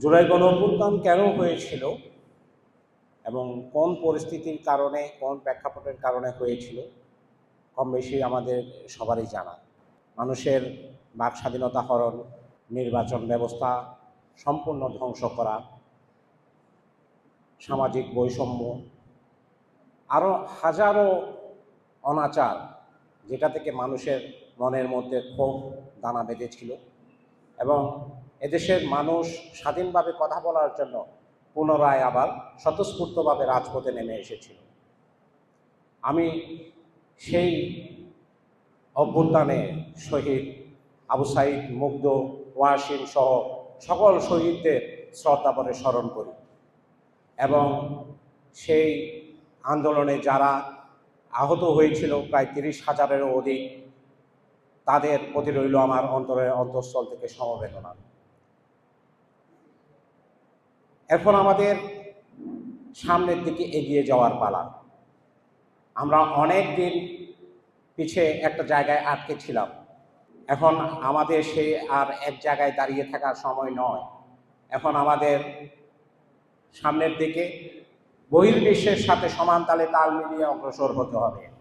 জুলাই গণ অভ্যুত্থান কেন হয়েছিল এবং কোন পরিস্থিতির কারণে, কোন প্রেক্ষাপটের কারণে হয়েছিল, কম বেশি আমাদের সবারই জানা। মানুষের বাক স্বাধীনতা হরণ, নির্বাচন ব্যবস্থা সম্পূর্ণ ধ্বংস করা, সামাজিক বৈষম্য আরও হাজারো অনাচার যেটা থেকে মানুষের মনের মধ্যে ক্ষোভ, দানা বেঁধেছিল এবং এদেশের মানুষ স্বাধীনভাবে কথা বলার জন্য পুনরায় আবার স্বতঃস্ফূর্তভাবে রাজপথে নেমে এসেছিল। আমি সেই অভ্যুত্থানে শহীদ আবু সাইদ, মুগ্ধ, ওয়াসিম সহ সকল শহীদদের শ্রদ্ধাভরে স্মরণ করি এবং সেই আন্দোলনে যারা আহত হয়েছিল প্রায় তিরিশ হাজারেরও অধিক, তাদের প্রতি রইল আমার অন্তরের অন্তঃস্থল থেকে সমবেদনা। এখন আমাদের সামনের দিকে এগিয়ে যাওয়ার পালা। আমরা অনেক দিন পিছে একটা জায়গায় আটকে ছিলাম। এখন আমাদের সেই আর এক জায়গায় দাঁড়িয়ে থাকার সময় নয়। এখন আমাদের সামনের দিকে বহির্বিশ্বের সাথে সমান তালে তাল মিলিয়ে অগ্রসর হতে হবে।